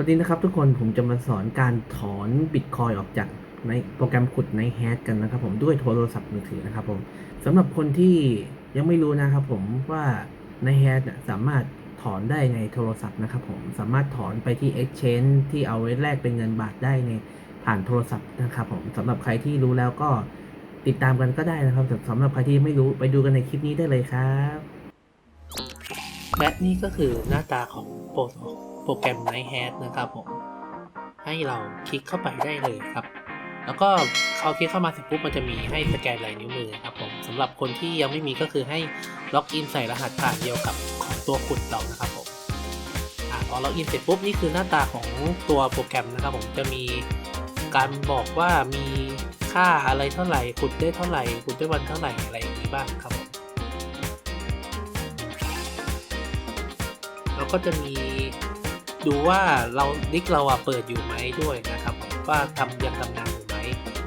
วันนี้นะครับทุกคนผมจะมาสอนการถอนบิตคอยออกจากในโปรแกรมขุดในแฮชกันนะครับผมด้วยโทรศัพท์มือถือนะครับผมสำหรับคนที่ยังไม่รู้นะครับผมว่าในแฮชสามารถถอนได้ในโทรศัพท์นะครับผมสามารถถอนไปที่ Exchange ที่เอาไว้แลกเป็นเงินบาทได้ในผ่านโทรศัพท์นะครับผมสำหรับใครที่รู้แล้วก็ติดตามกันก็ได้นะครับแต่สำหรับใครที่ไม่รู้ไปดูกันในคลิปนี้ได้เลยครับและนี่ก็คือหน้าตาของโปรโโปรแกรม Night Hat นะครับผม ให้เราคลิกเข้าไปได้เลยครับ แล้วก็เขาคลิกเข้ามาเสร็จปุ๊บมันจะมีให้สแกนลายนิ้วมือครับผมสำหรับคนที่ยังไม่มีก็คือให้ล็อกอินใส่รหัสผ่านเดียวกับของตัวขุดเรานะครับผมพอล็อกอินเสร็จปุ๊บนี่คือหน้าตาของตัวโปรแกรมนะครับผมจะมีการบอกว่ามีค่าอะไรเท่าไหร่ขุดได้เท่าไหร่ขุดได้วันเท่าไหร่อะไรอย่างนี้บ้างครับผมแล้วก็จะมี ดูว่าเราดิกเราอะเปิดอยู่ไหมด้วยนะครับ ว่าทำยังทำงานอยู่ไหม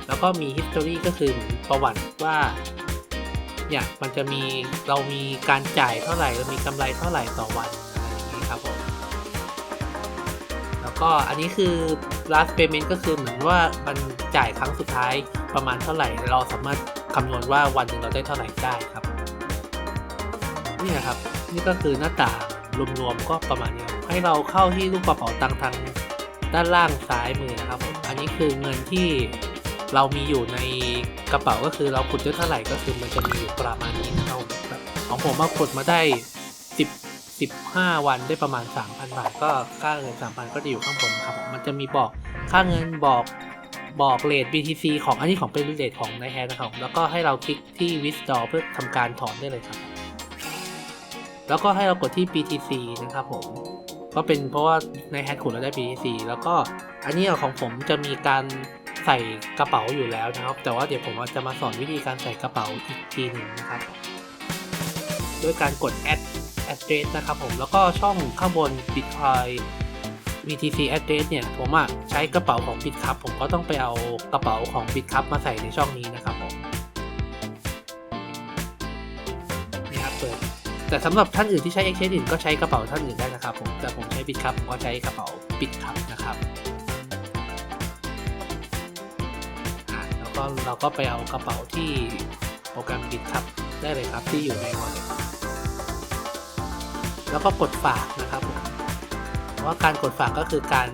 แล้วก็มี history ก็คือเหมือนประวัติว่าเนี่ยมันจะมีเรามีการจ่ายเท่าไหร่เรามีกำไรเท่าไหร่ต่อวันอะไรอย่างนี้ครับผมแล้วก็อันนี้คือ last payment ก็คือเหมือนว่ามันจ่ายครั้งสุดท้ายประมาณเท่าไหร่ เราสามารถคำนวณว่าวันหนึ่งเราได้เท่าไหร่ได้ครับนี่นะครับ นี่ก็คือหน้าต่างรวมๆก็ประมาณนี้ ให้เราเข้าที่รูปกระเป๋าตังค์ทางด้านล่างซ้ายมือนะครับผมอันนี้คือเงินที่เรามีอยู่ในกระเป๋าก็คือเราขุดได้เท่าไหร่ก็คือมันจะมีอยู่ประมาณนี้นะครับผมของผมมาขุดมาได้ 10 15 วันได้ประมาณ 3,000 บาท ก็ค่าเงิน 3,000 ก็จะอยู่ข้างบนครับผมมันจะมีบอกค่าเงินบอกบอกเลท BTC ของอันนี้ของเป็นเลทของในแฮนะครับ แล้วก็ให้เราคลิกที่ withdraw เพื่อทำการถอนได้เลยครับ แล้วก็ให้เรากดที่ BTC นะครับผม ก็เป็นเพราะว่าในแฮชขุดเราได้ BTC แล้วก็อันนี้ของผมจะมีการใส่กระเป๋าอยู่แล้วนะครับ แต่ว่าเดี๋ยวผมจะมาสอนวิธีการใส่กระเป๋าอีกทีหนึ่งนะครับด้วยการกด add address นะครับผมแล้วก็ช่องข้างบน Bitcoin BTC address เนี่ยผมอะใช้กระเป๋าของ Bitcup ผมก็ต้องไปเอากระเป๋าของ Bitcup มาใส่ในช่องนี้นะครับผมนี่ครับเปิด แต่สำหรับท่านอื่นที่ใช้ Exchange อื่นก็ใช้กระเป๋าท่านอื่นได้นะครับผมแต่ผมใช้บิตครับผมก็ใช้กระเป๋าบิตครับนะครับแล้วก็เราก็ไปเอากระเป๋าที่โปรแกรมบิตครับได้เลยครับที่อยู่ใน wallet แล้วก็กดฝากนะครับผมเพราะว่าการกดฝากก็คือการ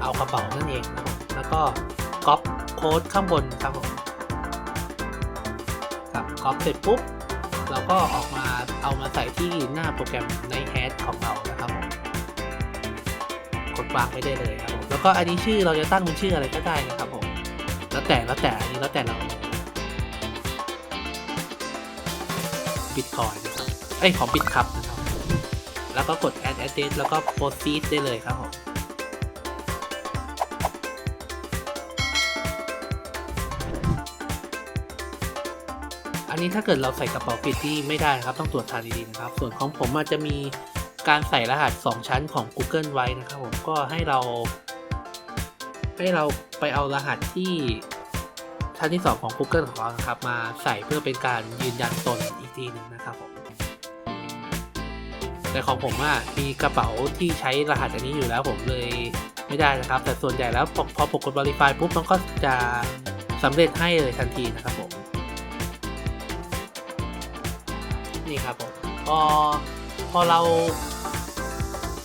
เอากระเป๋านั่นเองนะครับผมแล้วก็ก๊อปโค้ดข้างบนครับผมครับก๊อปเสร็จปุ๊บ เราก็ออกมาเอามาใส่ที่หน้าโปรแกรมในแฮชของเรานะครับผมกดวางไว้ได้เลยครับผมแล้วก็อันนี้ชื่อเราจะตั้งเป็นชื่ออะไรก็ได้นะครับผมแล้วแต่แล้วแต่อันนี้แล้วแต่เราบิตคอยนะครับไอของบิตครับนะครับแล้วก็กด add address แล้วก็ proceed ได้เลยครับผม นนี้ถ้าเกิดเราใส่กระเป๋าปิดที่ไม่ได้นะครับ ต้องตรวจทานดีๆนะครับ ส่วนของผมอาจจะมีการใส่รหัส 2 ชั้นของ Google ไว้นะครับผมก็ให้เรา ให้เราไปเอารหัสที่ชั้นที่ 2 ของ Google ของเรานะครับ มาใส่เพื่อเป็นการยืนยันตนอีกทีหนึ่งนะครับผมแต่ของผมอะมีกระเป๋าที่ใช้รหัสอันนี้อยู่แล้วผมเลยไม่ได้นะครับ แต่ส่วนใหญ่แล้วพอพอปกด Verify ปุ๊บมันก็จะสำเร็จให้เลยทันทีนะครับผม นี่ครับผมพอพอเรา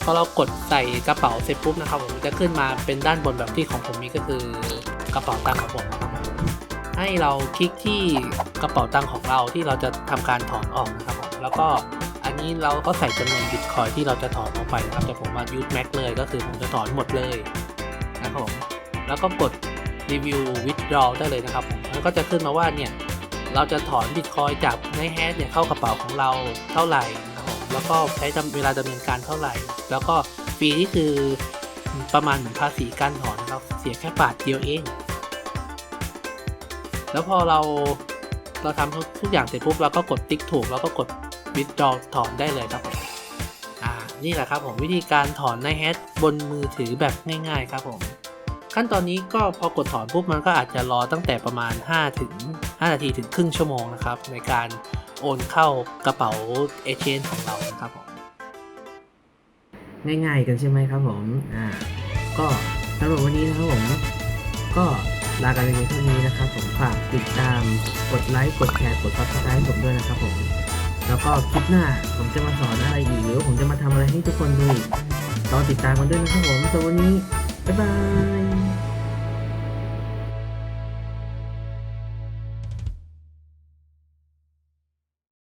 พอเรากดใส่กระเป๋าเสร็จปุ๊บนะครับผมจะขึ้นมาเป็นด้านบนแบบที่ของผมมีก็คือกระเป๋าตังค์ของผมนะครับให้เราคลิกที่กระเป๋าตังค์ของเราที่เราจะทำการถอนออกนะครับผมแล้วก็อันนี้เราก็ใส่จำนวนบิตคอยที่เราจะถอนออกไปนะครับแต่ผมมายูทแม็กเลยก็คือผมจะถอนหมดเลยนะครับผมแล้วก็กดรีวิว withdraw ได้เลยนะครับผมมันก็จะขึ้นมาว่าเนี่ย เราจะถอนบิตคอยจากในแฮชเนี่ยเข้ากระเป๋าของเราเท่าไหร่ครับผมแล้วก็ใช้จำเวลาดำเนินการเท่าไหร่ แล้วก็ฟรีนี่คือประมาณเหมือนภาษีการถอนนะครับเสียแค่บาทเดียวเอง แล้วพอเราเราทำทุกทุกอย่างเสร็จปุ๊บเราก็กดติ๊กถูก แล้วก็กด withdraw ถอนได้เลยครับผมอ่านี่แหละครับผมวิธีการถอนในแฮชบนมือถือแบบง่าย ๆ ครับผม ขั้นตอนนี้ก็พอกดถอนปุ๊บมันก็อาจจะรอตั้งแต่ประมาณ 5 ถึง 5 นาทีถึงครึ่งชั่วโมงนะครับ ในการโอนเข้ากระเป๋าเอเชนของเรานะครับผมง่ายๆกันใช่ไหมครับผมอ่าก็สำหรับวันนี้นะครับผมก็ลากันไปเท่านี้นะครับ ผมฝากติดตามกดไลค์กดแชร์กดซับสไครต์ผมด้วยนะครับผมแล้วก็คลิปหน้าผมจะมาสอนอะไรอีกหรือผมจะมาทำอะไรให้ทุกคนดูอีกรอติดตามกันด้วยนะครับผมสำหรับวันนี้ บ๊ายบาย